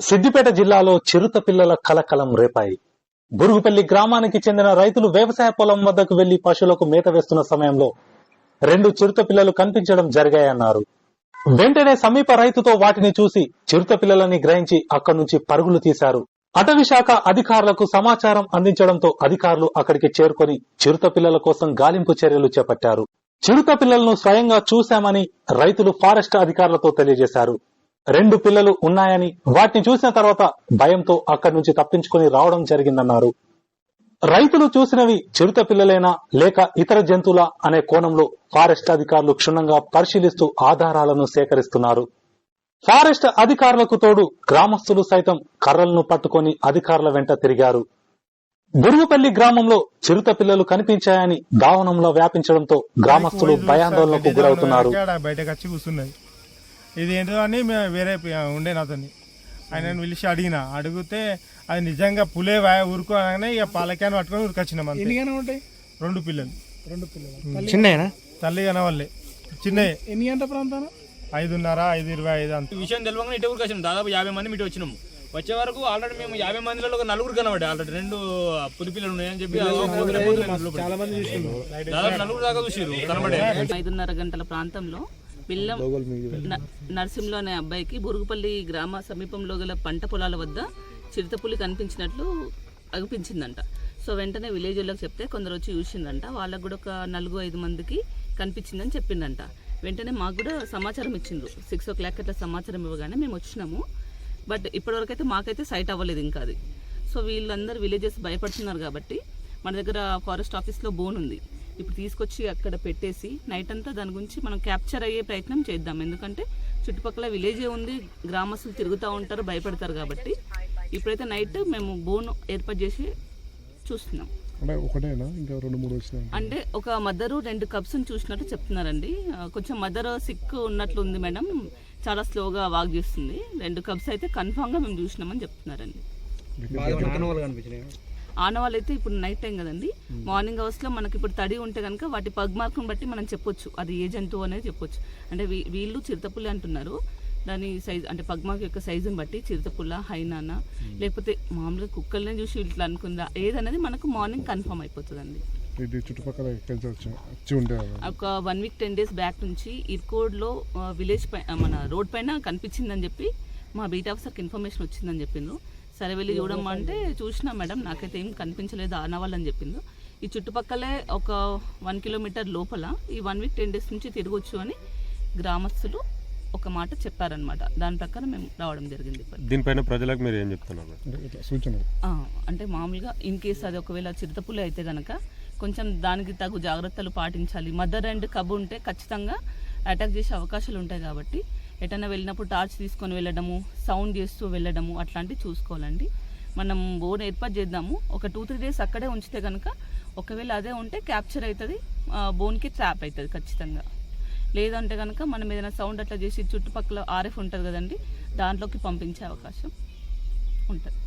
సిద్దిపేట జిల్లాలో చిరుత పిల్లల కలకలం రేపాయి. బురుగుపల్లి గ్రామానికి చెందిన రైతులు వ్యవసాయ పొలం వద్దకు వెళ్ళి పశువులకు మేత వేస్తున్న సమయంలో రెండు చిరుత పిల్లలు కనిపించడం జరిగాయన్నారు. వెంటనే సమీప రైతుతో వాటిని చూసి చిరుత పిల్లలని గ్రహించి అక్కడి నుంచి పరుగులు తీశారు. అటవీ శాఖ అధికారులకు సమాచారం అందించడంతో అధికారులు అక్కడికి చేరుకొని చిరుత పిల్లల కోసం గాలింపు చర్యలు చేపట్టారు. చిరుత పిల్లలను స్వయంగా చూశామని రైతులు ఫారెస్ట్ అధికారులతో తెలియజేశారు. రెండు పిల్లలు ఉన్నాయని వాటిని చూసిన తర్వాత భయంతో అక్కడి నుంచి తప్పించుకొని రావడం జరిగిందన్నారు. రైతులు చూసినవి చిరుత పిల్లలేనా లేక ఇతర జంతువులా అనే కోణంలో ఫారెస్ట్ అధికారులు క్షుణ్ణంగా పరిశీలిస్తూ ఆధారాలను సేకరిస్తున్నారు. ఫారెస్ట్ అధికారులకు తోడు గ్రామస్తులు సైతం కర్రలను పట్టుకొని అధికారుల వెంట తిరిగారు. బురుగుపల్లి గ్రామంలో చిరుత పిల్లలు కనిపించాయని దావనంలో వ్యాపించడంతో గ్రామస్తులు భయాందోళనకు గురవుతున్నారు. ఇది ఏంటో అని మేము వేరే ఉండే నాతోని. ఆయన పిలిచి అడిగిన. అడిగితే అది నిజంగా పులే వాయ ఊరుకో అనగానే ఇక పాలకాయను పట్టుకొని ఉరికొచ్చినాం అంతే. ఉంటాయి? రెండు పిల్లలు. రెండు పిల్లలు. చిన్నయనా? తల్లి కనవాళ్ళే చిన్నవి ఎన్ని గంట ప్రాంతాన? ఐదున్నర ఐదు ఇరవై ఐదు అంత. విషయం తెలియగానే ఇటు ఊరికి వచ్చినాం. దాదాపు యాభై మంది ఇటు వచ్చినాము. వచ్చే వరకు ఆల్రెడీ మేము యాభై మందిలో ఒక నలుగురు కనబడి ఆల్రెడీ రెండు పులి పిల్లలు ఉన్నాయని చెప్పి దాదాపు నలుగురు దాకా చూసిరు కనబడే ఐదున్నర గంటల ప్రాంతంలో పిల్లం న- నర్సింలో అనే అబ్బాయికి బురుగుపల్లి గ్రామ సమీపంలో గల పంట పొలాల వద్ద చిరుతపులి కనిపించినట్లు అనిపించిందంట సో వెంటనే విలేజ్ వాళ్ళకి చెప్తే కొందరు వచ్చి చూసిందంట వాళ్ళకు కూడా ఒక నలుగు ఐదు మందికి కనిపించిందని చెప్పిందంట. వెంటనే మాకు కూడా సమాచారం ఇచ్చిండ్రు. సిక్స్ ఓ క్లాక్ అట్లా సమాచారం ఇవ్వగానే మేము వచ్చినాము. బట్ ఇప్పటివరకు అయితే మాకైతే సైట్ అవ్వలేదు ఇంకా అది. సో వీళ్ళందరూ విలేజెస్ భయపడుతున్నారు కాబట్టి మన దగ్గర ఫారెస్ట్ ఆఫీస్లో బోన్ ఉంది. ఇప్పుడు తీసుకొచ్చి అక్కడ పెట్టేసి నైట్ అంతా దాని గురించి మనం క్యాప్చర్ అయ్యే ప్రయత్నం చేద్దాం. ఎందుకంటే చుట్టుపక్కల విలేజే ఉంది గ్రామస్తులు తిరుగుతూ ఉంటారు భయపడతారు కాబట్టి. ఇప్పుడైతే నైట్ మేము బోన్ ఏర్పాటు చేసి చూస్తున్నాం. అంటే ఒకటేనా? ఇంకా రెండు మూడు వచ్చినాయి అంటే ఒక మదరు రెండు కప్స్ని చూసినట్టు చెప్తున్నారండి. కొంచెం మదర్ సిక్ ఉన్నట్లు ఉంది మేడం. చాలా స్లోగా వాక్ చేస్తుంది. రెండు కప్స్ అయితే కన్ఫామ్గా మేము చూసినామని చెప్తున్నారండి. ఆనవాళ్ళు అయితే ఇప్పుడు నైట్ టైం కదండి. మార్నింగ్ అవర్స్లో మనకి ఇప్పుడు తడి ఉంటే కనుక వాటి పగ్ మార్కును బట్టి మనం చెప్పొచ్చు. అది ఏ జంతువు అనేది చెప్పొచ్చు. అంటే వీళ్ళు చిరుతపుల్లి అంటున్నారు. దాని సైజ్ అంటే పగ్ మార్క్ యొక్క సైజుని బట్టి చిరుతపుల్ల హైనానా లేకపోతే మామూలుగా కుక్కల్ని చూసి ఇట్లా అనుకుందా? ఏదనేది మనకు మార్నింగ్ కన్ఫర్మ్ అయిపోతుందండి. ఇది చుట్టుపక్కల ఒక one week ten days back నుంచి ఇర్కోడ్లో విలేజ్ పై మన రోడ్ పైన కనిపించిందని చెప్పి మా బీట్ ఆఫీసర్కి ఇన్ఫర్మేషన్ వచ్చిందని చెప్పిండ్రు. సరే వెళ్ళి చూడమంటే చూసినా మేడం నాకైతే ఏం కనిపించలేదు ఆనవాళ్ళని చెప్పిండ్రు. ఈ చుట్టుపక్కలే ఒక వన్ కిలోమీటర్ లోపల ఈ వన్ వీక్ టెన్ డేస్ నుంచి తిరగొచ్చు అని గ్రామస్తులు ఒక మాట చెప్పారనమాట దాని ప్రకారం మేము రావడం జరిగింది దీనిపైన ప్రజలకు మీరు ఏం చెప్తున్నారు? అంటే ఇట్లా సూచనలు. ఆ, అంటే మామూలుగా ఇన్ కేస్ అది ఒకవేళ చిరుతపులి అయితే గనక కొంచెం దానికి తగు జాగ్రత్తలు పాటించాలి. మదర్ అండ్ కబు ఉంటే ఖచ్చితంగా అటాక్ చేసే అవకాశాలు ఉంటాయి కాబట్టి ఎటైనా వెళ్ళినప్పుడు టార్చ్ తీసుకొని వెళ్ళడము సౌండ్ చేస్తూ వెళ్ళడము అట్లాంటివి చూసుకోవాలండి. మనం బోన్ ఏర్పాటు చేద్దాము. ఒక టూ త్రీ డేస్ అక్కడే ఉంచితే కనుక ఒకవేళ అదే ఉంటే క్యాప్చర్ అవుతుంది బోన్కి ట్రాప్ అవుతుంది ఖచ్చితంగా. లేదంటే కనుక మనం ఏదైనా సౌండ్ అట్లా చేసి చుట్టుపక్కల ఆర్ఎఫ్ ఉంటుంది కదండి దాంట్లోకి పంపించే అవకాశం ఉంటుంది.